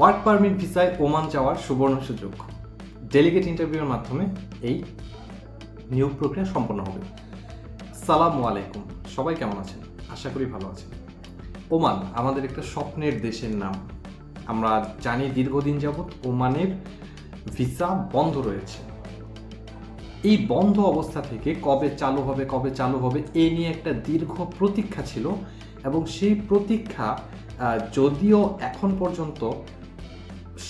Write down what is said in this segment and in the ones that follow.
Work permit ভিসায় Oman যাওয়ার সুবর্ণ সুযোগ। ডেলিগেট ইন্টারভিউর মাধ্যমে এই নিয়োগ প্রক্রিয়া সম্পন্ন হবে। সালাম আলাইকুম, সবাই কেমন আছেন? আশা করি ভালো আছেন। ওমান, আমাদের একটা স্বপ্নের দেশের নাম। আমরা জানি দীর্ঘদিন যাবৎ ওমানের ভিসা বন্ধ রয়েছে। এই বন্ধ অবস্থা থেকে কবে চালু হবে, কবে চালু হবে, এ নিয়ে একটা দীর্ঘ প্রতীক্ষা ছিল এবং সেই প্রতীক্ষা যদিও এখন পর্যন্ত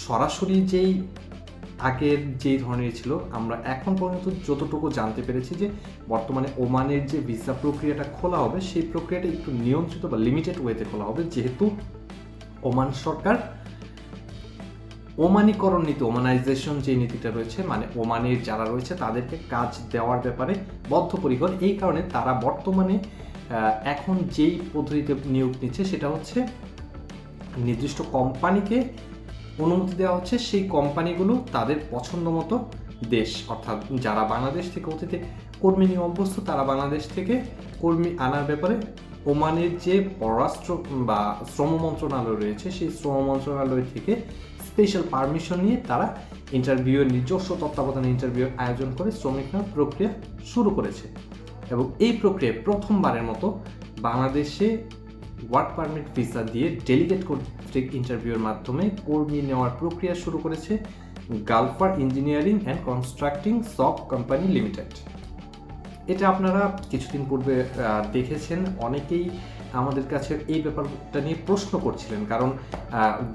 সরাসরি যেই আগের যেই ধরনের ছিল, আমরা এখন পর্যন্ত যতটুকু জানতে পেরেছি যে বর্তমানে ওমানের যে ভিসা প্রক্রিয়াটা খোলা হবে, সেই প্রক্রিয়াটা একটু নিয়ন্ত্রিত বা লিমিটেড ওয়েতে খোলা হবে। যেহেতু ওমান সরকার ওমানিকরণ নীতি, ওমানাইজেশন যে নীতিটা রয়েছে মানে ওমানের যারা রয়েছে, তাদেরকে কাজ দেওয়ার ব্যাপারে বদ্ধপরিকর। এই কারণে তারা বর্তমানে এখন যেই পদ্ধতিতে নিয়োগ নিচ্ছে, সেটা হচ্ছে নির্দিষ্ট কোম্পানিকে অনুমতি দেওয়া হচ্ছে সেই কোম্পানিগুলো তাদের পছন্দ মতো দেশ, অর্থাৎ যারা বাংলাদেশ থেকে অতীতে কর্মী নিয়ে অভ্যস্ত, তারা বাংলাদেশ থেকে কর্মী আনার ব্যাপারে ওমানের যে পররাষ্ট্র বা শ্রম মন্ত্রণালয় রয়েছে, সেই শ্রম মন্ত্রণালয় থেকে স্পেশাল পারমিশন নিয়ে তারা ইন্টারভিউয়ের নিজস্ব তত্ত্বাবধানে ইন্টারভিউ আয়োজন করে শ্রমিক নেওয়ার প্রক্রিয়া শুরু করেছে। এবং এই প্রক্রিয়ায় প্রথমবারের মতো বাংলাদেশে ওয়ার্ক পারমিট ভিসা দিয়ে ডেলিগেট কর্তৃক ইন্টারভিউর মাধ্যমে কর্মী নেওয়ার প্রক্রিয়া শুরু করেছে গালফার ইঞ্জিনিয়ারিং অ্যান্ড কনস্ট্রাক্টিং সব কোম্পানি লিমিটেড। এটা আপনারা কিছুদিন পূর্বে দেখেছেন। অনেকেই আমাদের কাছে এই ব্যাপারটা নিয়ে প্রশ্ন করছিলেন, কারণ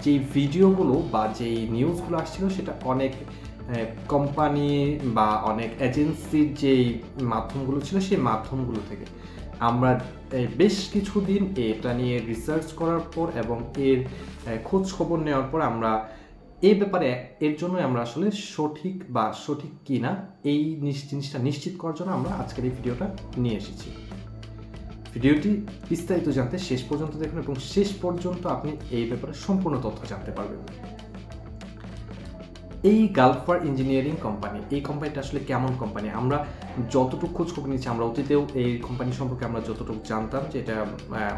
যেই ভিডিওগুলো বা যেই নিউজগুলো আসছিল সেটা অনেক কোম্পানি বা অনেক এজেন্সির যেই মাধ্যমগুলো ছিল, সেই মাধ্যমগুলো থেকে। আমরা এই বেশ কিছুদিন এটা নিয়ে রিসার্চ করার পর এবং এর খোঁজ খবর নেওয়ার পর আমরা এই ব্যাপারে, এর জন্য আমরা আসলে সঠিক বা সঠিক কিনা এই নিশ- জিনিসটা নিশ্চিত করার জন্য আমরা আজকের এই ভিডিওটা নিয়ে এসেছি। ভিডিওটি বিস্তারিত জানতে শেষ পর্যন্ত দেখুন এবং শেষ পর্যন্ত আপনি এই ব্যাপারে সম্পূর্ণ তথ্য জানতে পারবেন। এই গালফার ইঞ্জিনিয়ারিং কোম্পানি, এই কোম্পানিটা আসলে কেমন কোম্পানি? আমরা যতটুকু খোঁজ খবর নিচ্ছি আমরা অতীতেও এই কোম্পানি সম্পর্কে আমরা যতটুকু জানতাম যে এটা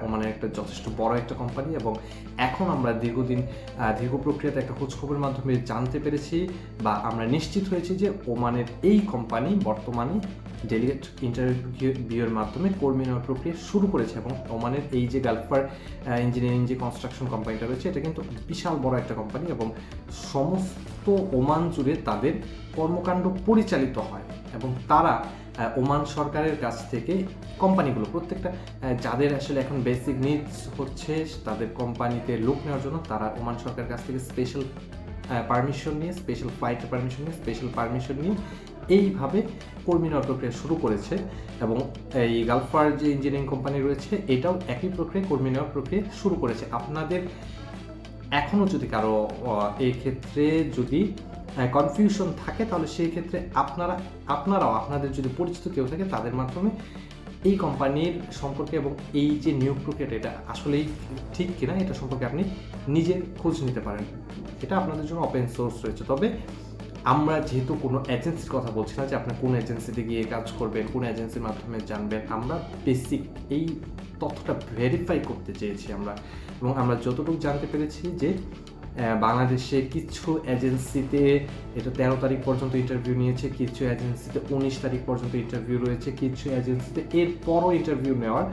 ওমানের একটা যথেষ্ট বড় একটা কোম্পানি এবং এখন আমরা দীর্ঘদিন দীর্ঘ প্রক্রিয়াতে একটা খোঁজ খবরের মাধ্যমে জানতে পেরেছি বা আমরা নিশ্চিত হয়েছি যে ওমানের এই কোম্পানি বর্তমানে ডেলিগেট ইন্টারভিউয়ের মাধ্যমে কর্মী নেওয়ার প্রক্রিয়া শুরু করেছে এবং ওমানের এই যে গালফার ইঞ্জিনিয়ারিং যে কনস্ট্রাকশন কোম্পানিটা রয়েছে, এটা কিন্তু বিশাল বড় একটা কোম্পানি এবং সমস্ত ওমান জুড়ে তাদের কর্মকাণ্ড পরিচালিত হয়। এবং তারা ওমান সরকারের কাছ থেকে কোম্পানিগুলো, প্রত্যেকটা যাদের আসলে এখন বেসিক নিডস হচ্ছে, তাদের কোম্পানিতে লোক নেওয়ার জন্য তারা ওমান সরকারের কাছ থেকে স্পেশাল পারমিশন নিয়ে স্পেশাল ফ্লাইট পারমিশন নিয়ে স্পেশাল পারমিশন নিয়ে এইভাবে কর্মী নেওয়ার প্রক্রিয়া শুরু করেছে এবং এই গালফার যে ইঞ্জিনিয়ারিং কোম্পানি রয়েছে, এটাও একই প্রক্রিয়ায় কর্মী নেওয়ার প্রক্রিয়া শুরু করেছে। আপনাদের এখনও যদি কারও এক্ষেত্রে যদি কনফিউশন থাকে, তাহলে সেই ক্ষেত্রে আপনারা, আপনারাও, আপনাদের যদি পরিচিত কেউ থাকে তাদের মাধ্যমে এই কোম্পানির সম্পর্কে এবং এই যে নিয়োগ প্রক্রিয়াটা, এটা আসলেই ঠিক কিনা, এটা সম্পর্কে আপনি নিজে খোঁজ নিতে পারেন। এটা আপনাদের জন্য ওপেন সোর্স রয়েছে। তবে আমরা যেহেতু কোনো এজেন্সির কথা বলছি না যে আপনি কোন এজেন্সিতে গিয়ে কাজ করবেন, কোন এজেন্সির মাধ্যমে জানবেন, আমরা বেসিক এই তথ্যটা ভেরিফাই করতে চেয়েছি আমরা। এবং আমরা যতটুকু জানতে পেরেছি যে বাংলাদেশে কিছু এজেন্সিতে এটা তেরো তারিখ পর্যন্ত ইন্টারভিউ নিয়েছে, কিছু এজেন্সিতে উনিশ তারিখ পর্যন্ত ইন্টারভিউ রয়েছে, কিছু এজেন্সিতে এরপরও ইন্টারভিউ নেওয়ার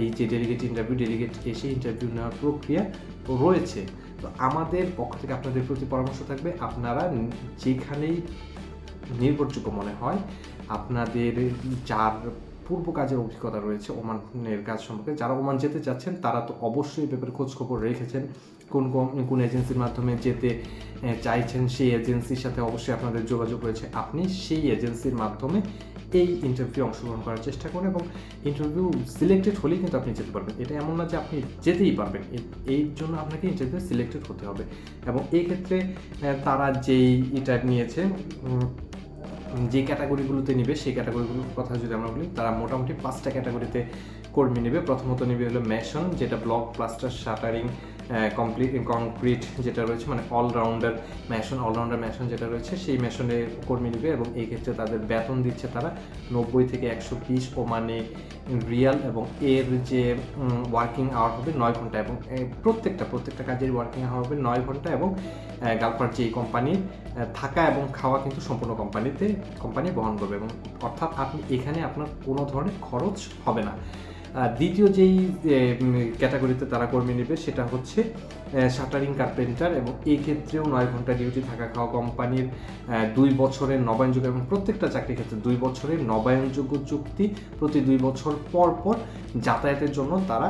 এই যে ডেলিগেট ইন্টারভিউ ডেলিগেট এসে ইন্টারভিউ নেওয়ার প্রক্রিয়া রয়েছে। তো আমাদের পক্ষ থেকে আপনাদের প্রতি পরামর্শ থাকবে, আপনারা যেখানেই নির্ভরযোগ্য মনে হয়, আপনাদের যার পূর্ব কাজের অভিজ্ঞতা রয়েছে ওমানের কাজ সম্পর্কে। যারা ওমান যেতে চাচ্ছেন, তারা তো অবশ্যই ব্যাপারে খোঁজ খবর রেখেছেন। কোন কোন এজেন্সির মাধ্যমে যেতে চাইছেন সেই এজেন্সির সাথে অবশ্যই আপনাদের যোগাযোগ রয়েছে। আপনি সেই এজেন্সির মাধ্যমে এই ইন্টারভিউ অংশগ্রহণ করার চেষ্টা করুন এবং ইন্টারভিউ সিলেক্টেড হলেই কিন্তু আপনি যেতে পারবেন। এটা এমন না যে আপনি যেতেই পারবেন। এই জন্য আপনাকে ইন্টারভিউ সিলেক্টেড হতে হবে। এবং এই ক্ষেত্রে তারা যেই এটা নিয়েছে যে ক্যাটাগরিগুলোতে নিবে, সেই ক্যাটাগরিগুলোর কথা যদি আমরা বলি, তারা মোটামুটি পাঁচটা ক্যাটাগরিতে কর্মী নেবে। প্রথমত নেবে হলো মেশন, যেটা block, plaster, shuttering complete concrete যেটা রয়েছে মানে অলরাউন্ডার ম্যাশন অলরাউন্ডার ম্যাশন যেটা রয়েছে, সেই ম্যাশনে কর্মী নেবে এবং এই ক্ষেত্রে তাদের বেতন দিচ্ছে তারা নব্বই থেকে একশো বিশ ওমানে রিয়াল এবং এর যে ওয়ার্কিং আওয়ার হবে নয় ঘণ্টা এবং প্রত্যেকটা প্রত্যেকটা কাজের ওয়ার্কিং আওয়ার হবে নয় ঘণ্টা এবং গালফার যে কোম্পানির থাকা এবং খাওয়া কিন্তু সম্পূর্ণ কোম্পানিতে কোম্পানি বহন করবে এবং অর্থাৎ আপনি এখানে আপনার কোনো ধরনের খরচ হবে না। দ্বিতীয় যেই ক্যাটাগরিতে তারা কর্মী নেবে সেটা হচ্ছে শাটারিং কার্পেন্টার এবং এই ক্ষেত্রেও নয় ঘণ্টা ডিউটি থাকা খাওয়া কোম্পানির দুই বছরের নবায়নযোগ্য এবং প্রত্যেকটা চাকরির ক্ষেত্রে দুই বছরের নবায়নযোগ্য চুক্তি প্রতি দুই বছর পর পর যাতায়াতের জন্য তারা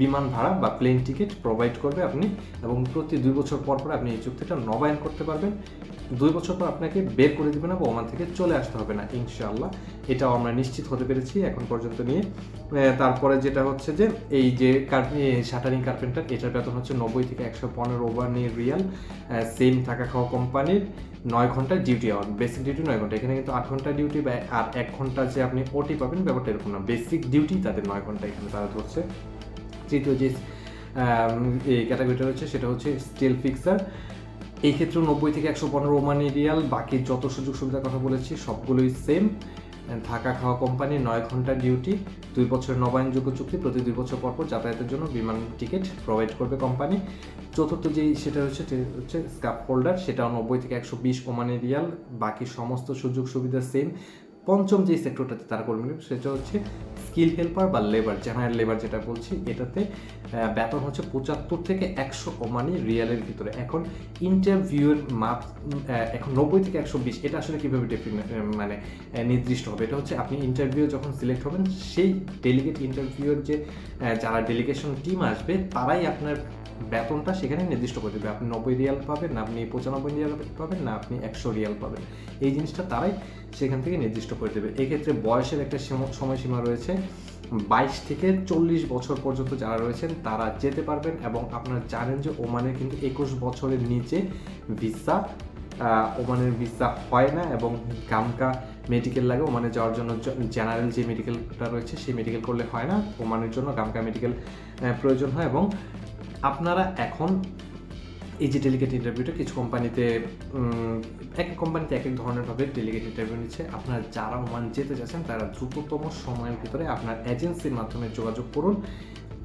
বিমান ভাড়া বা প্লেন টিকিট প্রোভাইড করবে আপনি এবং প্রতি দুই বছর পর পর আপনি এই চুক্তিটা নবায়ন করতে পারবেন। দুই বছর পর আপনাকে বের করে দিবে না বা ওমান থেকে চলে আসতে হবে না, ইনশাআল্লাহ। এটাও আমরা নিশ্চিত হতে পেরেছি এখন পর্যন্ত নিয়ে। তারপরে যেটা হচ্ছে যে, এই যে শাটারিং কার্পেন্টার, এটার বেতন হচ্ছে নব্বই থেকে একশো পনেরো ওভানি রিয়াল। সেম থাকা খাওয়া কোম্পানির নয় ঘণ্টা ডিউটি আওয়ার। বেসিক ডিউটি নয় ঘণ্টা, এখানে কিন্তু আট ঘণ্টা ডিউটি বা আর এক ঘণ্টা যে আপনি ওটি পাবেন ব্যাপারটা এরকম না। বেসিক ডিউটি তাদের নয় ঘণ্টা এখানে তারা ধরছে। তৃতীয় যে এই ক্যাটাগরিটা রয়েছে সেটা হচ্ছে স্টিল ফিক্সার। এই ক্ষেত্রে নব্বই থেকে একশো পনেরো ওমানি রিয়াল, বাকি যত সুযোগ সুবিধার কথা বলেছি, সবগুলোই সেম থাকা খাওয়া কোম্পানি নয় ঘণ্টা ডিউটি দুই বছরের নবায়নযোগ্য চুক্তি, প্রতি দুই বছর পর পর যাতায়াতের জন্য বিমান টিকিট প্রোভাইড করবে কোম্পানি চতুর্থ যেই সেটা হচ্ছে হচ্ছে স্কাপ হোল্ডার সেটাও নব্বই থেকে একশো বিশ ওমানি রিয়াল, বাকি সমস্ত সুযোগ সুবিধা সেম পঞ্চম যে সেক্টরটাতে তারা কর্মী নেবে সেটা হচ্ছে স্কিল হেল্পার বা লেবার জেনারেল লেবার যেটা বলছি, এটাতে বেতন হচ্ছে পঁচাত্তর থেকে একশো ওমানি রিয়ালের ভিতরে। এখন ইন্টারভিউয়ের মাপ এখন নব্বই থেকে একশো বিশ, এটা আসলে কীভাবে মানে নির্দিষ্ট হবে? এটা হচ্ছে আপনি ইন্টারভিউ যখন সিলেক্ট হবেন, সেই ডেলিগেট ইন্টারভিউয়ের যে যারা ডেলিগেশন টিম আসবে, তারাই আপনার বেতনটা সেখানে নির্দিষ্ট করে দেবে। আপনি নব্বই রিয়াল পাবেন না আপনি পঁচানব্বই রিয়াল পাবেন, না আপনি একশো রিয়াল পাবেন। এই জিনিসটা তারাই সেখান থেকে নির্দিষ্ট করে দেবে। এক্ষেত্রে বয়সের একটা সীমা- সময়সীমা রয়েছে। বাইশ থেকে চল্লিশ বছর পর্যন্ত যারা রয়েছেন, তারা যেতে পারবেন এবং আপনারা জানেন যে ওমানের কিন্তু একুশ বছরের নিচে ভিসা ওমানের ভিসা হয় না এবং গামকা মেডিকেল লাগে। ওমানে যাওয়ার জন্য জেনারেল যে মেডিকেলটা রয়েছে, সেই মেডিকেল করলে হয় না। ওমানের জন্য গামকা মেডিকেল প্রয়োজন হয় এবং আপনারা এখন এই যে ডেলিগেট ইন্টারভিউটা, কিছু কোম্পানিতে এক এক কোম্পানিতে এক এক ধরনের ভাবে ডেলিগেট ইন্টারভিউ নিচ্ছে। আপনারা যারা ওমান যেতে চাচ্ছেন তারা দ্রুততম সময়ের ভিতরে আপনার এজেন্সির মাধ্যমে যোগাযোগ করুন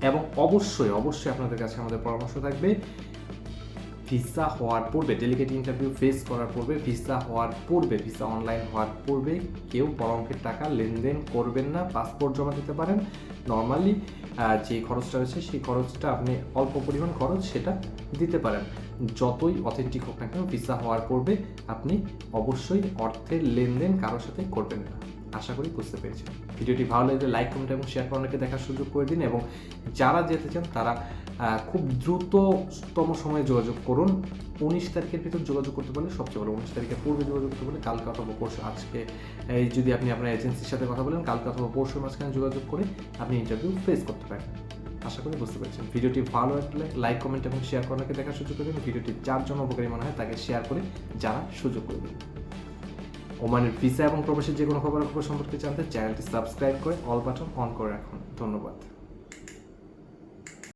এবং অবশ্যই অবশ্যই আপনাদের কাছে আমাদের পরামর্শ থাকবে ভিসা হওয়ার পূর্বে ডেলিগেট ইন্টারভিউ ফেস করার পূর্বে ভিসা হওয়ার পূর্বে ভিসা অনলাইন হওয়ার পূর্বে কেউ বড় অঙ্কের টাকা লেনদেন করবেন না পাসপোর্ট জমা দিতে পারেন। নর্মালি যে খরচটা রয়েছে, সেই খরচটা আপনি অল্প পরিমাণ খরচ সেটা দিতে পারেন। যতই অথেন্টিক হোক না কেন ভিসা হওয়ার পূর্বে আপনি অবশ্যই অর্থের লেনদেন কারোর সাথে করবেন না। আশা করি বুঝতে পেরেছেন। ভিডিওটি ভালো লাগলে লাইক কমেন্ট এবং শেয়ার করানোকে দেখার সুযোগ করে দিন এবং যারা যেতে চান, তারা খুব দ্রুততম সময়ে যোগাযোগ করুন। উনিশ তারিখের ভিতর যোগাযোগ করতে পারলে সবচেয়ে ভালো। উনিশ তারিখের পূর্বে যোগাযোগ করতে পারলে কালকে অথবা পরশু, আজকে, এই যদি আপনি আপনার এজেন্সির সাথে কথা বলেন, কালকে অথবা পরশুর মাঝখানে যোগাযোগ করে আপনি ইন্টারভিউ ফেস করতে পারেন। আশা করি বুঝতে পেরেছেন। ভিডিওটি ভালো লাগলে লাইক কমেন্ট এবং শেয়ার করাকে দেখার সুযোগ করে দিন। ভিডিওটি যার জন্য উপকারী মনে হয় তাকে শেয়ার করে জানার সুযোগ করে দিন। ওমানের ভিসা এবং প্রবাসের যে কোনো খবরাখবর সম্পর্কে জানতে চ্যানেলটি সাবস্ক্রাইব করে অল বাটন অন করে রাখুন। ধন্যবাদ।